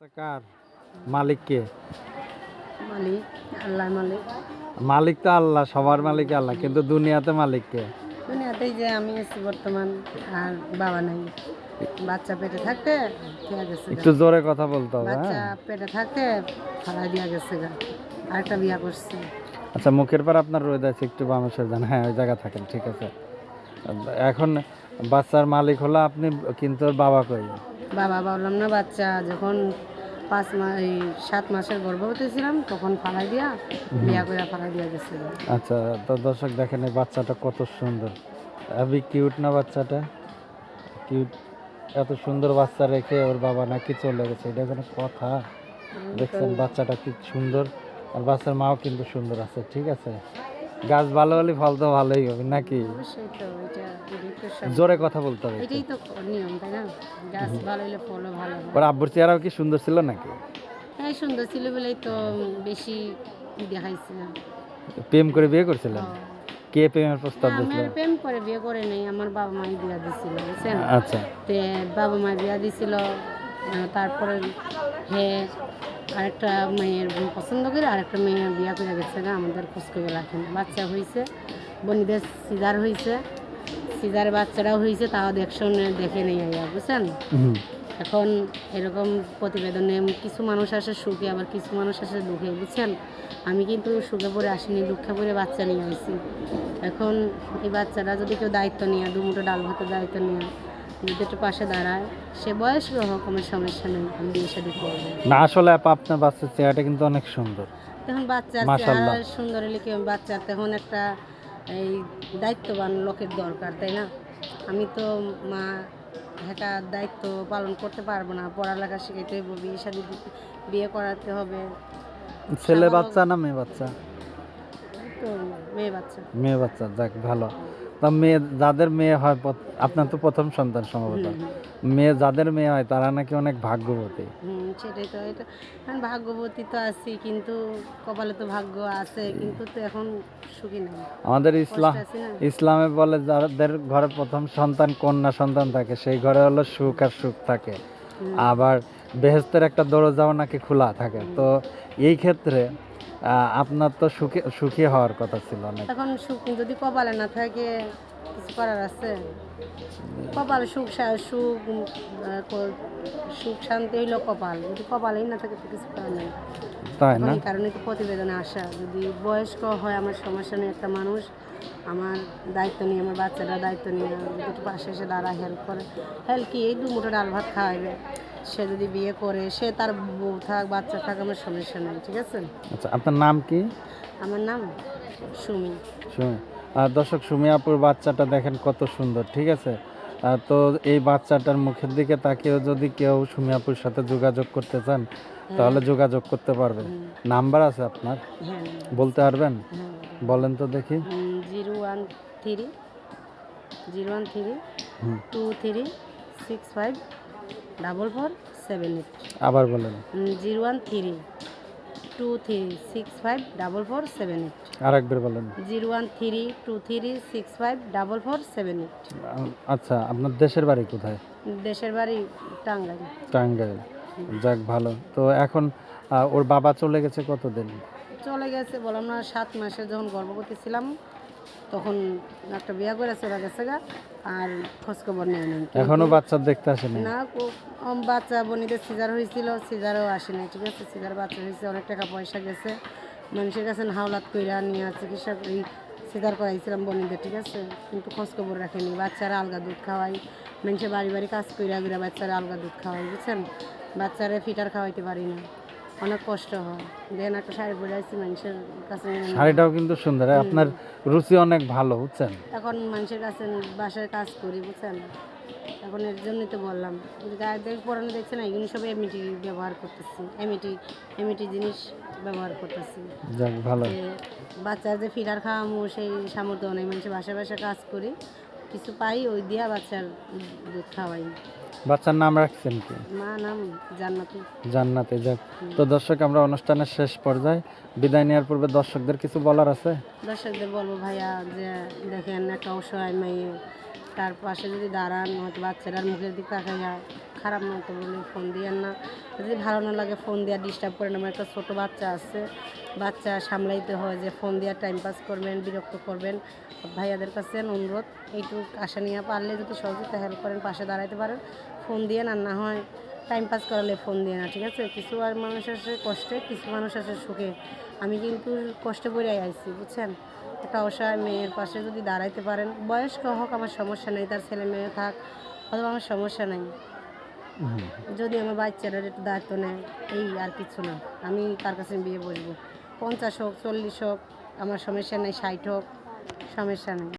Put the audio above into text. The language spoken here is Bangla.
কার মালিককে মালিক আল্লাহ মালিক। মালিক তো আল্লাহ সবার মালিক আল্লাহ কিন্তু দুনিয়াতে মালিক কে? দুনিয়াতেই যে আমি আছি বর্তমান আর বাবা নাই। বাচ্চা পেটে থাকতে গেছে একটু জোরে কথা বলতে হবে বাচ্চা হ্যাঁ পেটে থাকতে ফালাই দিয়া গেছে গা। আরেকটা বিয়া করছি। আচ্ছা মুখের পর আপনার রোদ আছে একটু বামে সরে যান। হ্যাঁ ওই জায়গা থাকেন ঠিক আছে। এখন বাচ্চার মালিক হলো আপনি কিন্তু বাবা কই? বাবা বললাম না বাচ্চা যখন পাঁচ মাস এই সাত মাসের গর্ভবতী ছিলাম তখন ফালাই দিয়া বিয়া করে ফালাই দিয়া গেছে গা। আচ্ছা তো দর্শক দেখেন এই বাচ্চাটা কত সুন্দর। আবি কিউট না বাচ্চাটা? কিউট এত সুন্দর বাচ্চা রেখে ওর বাবা নাকি চলে গেছে এটা কোনো কথা। দেখছেন বাচ্চাটা কি সুন্দর আর বাচ্চার মাও কিন্তু সুন্দর আছে ঠিক আছে? গাছ ভালো হলে ফল তো ভালোই হবে নাকি? জোরে কথা বলতে হবে এটাই তো নিয়ম তাই না? গাছ ভালো হলে ফলও ভালো ওর আব্বুর চেহারাও কি সুন্দর ছিল নাকি? হ্যাঁ সুন্দর ছিল বলেই তো বেশি দেখাইছে না প্রেম করে বিয়ে করছিলেন? কে প্রেমের প্রস্তাব আমি দিয়েছিল? আর প্রেম করে বিয়ে করে নাই আমার বাবা মাই বিয়া দিছিল বুঝছেন? আচ্ছা। তে বাবা মা বিয়া দিছিল তারপরে হে আরেকটা মেয়ের পছন্দ করে আরেকটা মেয়ে বিয়া করে গেছে না আমাদের খোঁজ করে রাখেন বাচ্চা হয়েছে বনিদের সিজার হয়েছে সিজার বাচ্চারাও হয়েছে তাও দেখশন দেখে নেই আইয়া বুঝছেন? এখন এরকম প্রতিবেদনে কিছু মানুষ আসে সুখে আবার কিছু মানুষ আসে দুঃখে বুঝছেন? আমি কিন্তু সুখে পড়ে আসিনি দুঃখে পড়ে বাচ্চা নিয়ে আসি এখন এই বাচ্চাটা যদি কেউ দায়িত্ব নিয়ে দু মুঠো ডাল ভাতের দায়িত্ব নিয়ে যদি একটু পাশে দাঁড়ায় সে বয়স্ক হোক আমার সমস্যা নেই আমি বিয়ে শাদি করব। না আসলে আপা আপনার বাচ্চার চেহারাটা কিন্তু অনেক সুন্দর। তখন বাচ্চার মাশাআল্লাহ। চেহারা সুন্দর হলে কি হবে? বাচ্চার তখন একটা এই দায়িত্ববান লোকের দরকার তাই না? আমি তো মা একটা দায়িত্ব পালন করতে পারব না পড়ালেখা শিখাইতে হবে বিয়ে শাদি দিতে বিয়ে করাতে হবে। ছেলে বাচ্চা না মেয়ে বাচ্চা? তো মেয়ে বাচ্চা। মেয়ে বাচ্চা যাক ভালো। তা মেয়ে যাদের মেয়ে হয় আপনার তো প্রথম সন্তান সম্ভবত মেয়ে যাদের মেয়ে হয় তারা নাকি অনেক ভাগ্যবতী। সেটাই তো এটা ভাগ্যবতী তো আছি কিন্তু কপালে তো ভাগ্য আছে কিন্তু তো এখন সুখী নাই। আমাদের ইসলাম না? ইসলামে বলে যাদের ঘরে প্রথম সন্তান কন্যা সন্তান থাকে সেই ঘরে হলো সুখ আর সুখ থাকে। আবার বেহেস্তের একটা দরজাও নাকি খোলা থাকে। তো এই ক্ষেত্রে আপনার তো সুখী সুখী হওয়ার কথা ছিল অনেক। তখন সুখ যদি কপালে না থাকে কিছু করার আছে? কপালে সুখ সুখ সুখ শান্তি হইল কপাল। যদি কপালেই না থাকে তো কিছু করার নেই। তাই না? কারণে তো প্রতিবেদনে আসা। যদি বয়স্ক হয় আমার সমস্যা নেই একটা মানুষ আমার দায়িত্ব নিয়ে আমার বাচ্চারা দায়িত্ব নিয়ে একটু পাশে এসে দাঁড়ায় হেল্প করে। হেল্প কি? এই দু মুঠো ডাল ভাত খাওয়াইবে। সে যদি বিয়ে করে সে তার বউ থাক বাচ্চা থাক আমার সমস্যা নেই ঠিক আছে? আচ্ছা আপনার নাম কি? আমার নাম সুমি। সুমি। আর দর্শক সুমি আপুর বাচ্চাটা দেখেন কত সুন্দর ঠিক আছে? তো এই বাচ্চাটার মুখের দিকে তাকিয়েও যদি কেউ সুমি আপুর সাথে যোগাযোগ করতে চান তাহলে যোগাযোগ করতে পারবে নাম্বার আছে আপনার? হ্যাঁ। বলতে পারবেন? হ্যাঁ। বলেন তো দেখি। Zero one three zero one three two three six five double four seven eight. আবার বলেন। Zero one three two three six five double four seven eight. আরেকবার বলেন। Zero one three two three six five double four seven eight. আচ্ছা আপনার দেশের বাড়ি কোথায়? দেশের বাড়ি টাঙ্গাইল। টাঙ্গাইল। যাক ভালো। তো এখন ওর বাবা চলে গেছে কতদিন? চলে গেছে বললাম না সাত মাসে যখন গর্ভবতী ছিলাম তখন একটা বিয়া করে চলে গেছে গা আর খোঁজখবর নেই নেই এখনও বাচ্চা দেখতে আসেনি না কম বাচ্চা বনিদের সিজার হয়েছিল সিজারও আসেনি ঠিক আছে? সিজার বাচ্চা হয়েছে অনেক টাকা পয়সা গেছে। মানুষের কাছে হাওলাত কইরা নিয়ে চিকিৎসা এই সিজার করাইছিলাম বনিদের ঠিক আছে? কিন্তু খোঁজ খবর রাখেনি। বাচ্চারা আলগা দুধ খাওয়াই মানুষের বাড়ি বাড়ি কাজ কইরা কইরা বাচ্চারা আলগা দুধ খাওয়াই বুঝছেন? বাচ্চারা ফিটার খাওয়াইতে পারি না। অনেক কষ্ট হয়। দেন একটা শাড়ি পরে আসছি মানুষের কাছে শাড়িটাও কিন্তু সুন্দর। আপনার রুচি অনেক ভালো বুঝছেন? এখন মানুষের কাছে বাসায় কাজ করি বুঝছেন? এখন এর জন্যই তো বললাম। গায়ে দেখ পড়ানো দেখছে না এগুলো সব এমিটি ব্যবহার করতেছি। এমিটি এমিটি জিনিস ব্যবহার করতেছি। ভালো। যে বাচ্চার যে ফিডার খাওয়ামো সেই সামর্থ্য নেই। মানুষের বাসায় বাসায় কাজ করি। কিছু পাই ওই দিয়া বাচ্চার দুধ খাওয়াই। বাচ্চার নাম রাখছেন কি? মা নাম জান্নাতি জান্নাতে যাক। তো দর্শক আমরা অনুষ্ঠানের শেষ পর্যায়ে বিদায় নেওয়ার পূর্বে দর্শকদের কিছু বলার আছে? দর্শকদের বলব ভাইয়া যে দেখেন একটা অসহায় মেয়ে তার পাশে যদি দাঁড়ান হয়তো বাচ্চারার মুখের দিকে তাকাইয়া খারাপ মতো বলে ফোন দিয়েন না। যদি ভালো না লাগে ফোন দেওয়া ডিস্টার্ব করেন। আমার একটা ছোটো বাচ্চা আছে। বাচ্চা সামলাইতে হয় যে ফোন দেওয়া টাইম পাস করবেন, বিরক্ত করবেন। ভাইয়াদের কাছে অনুরোধ, এইটুকু আশা নিয়ে পারলে যদি সহযোগিতা হেল্প করেন, পাশে দাঁড়াইতে পারেন। ফোন দিয়ে না না হয় টাইম পাস করালে ফোন দিয়ে না, ঠিক আছে? কিছু আর মানুষ আছে কষ্টে, কিছু মানুষ আছে সুখে। আমি কিন্তু কষ্টে পড়ে আইছি, বুঝছেন? একটা অসহায় মেয়ের পাশে যদি দাঁড়াইতে পারেন, বয়স্ক হোক, আমার সমস্যা নেই, তার ছেলে মেয়ে থাক, অথবা আমার সমস্যা নেই। যদি আমার বাচ্চারা একটু দায়িত্ব নেয়, এই আর কিছু না। আমি কার কাছে বিয়ে বসবো। পঞ্চাশ হোক, চল্লিশ হোক, আমার সমস্যা নেই, ষাট হোক, সমস্যা নেই।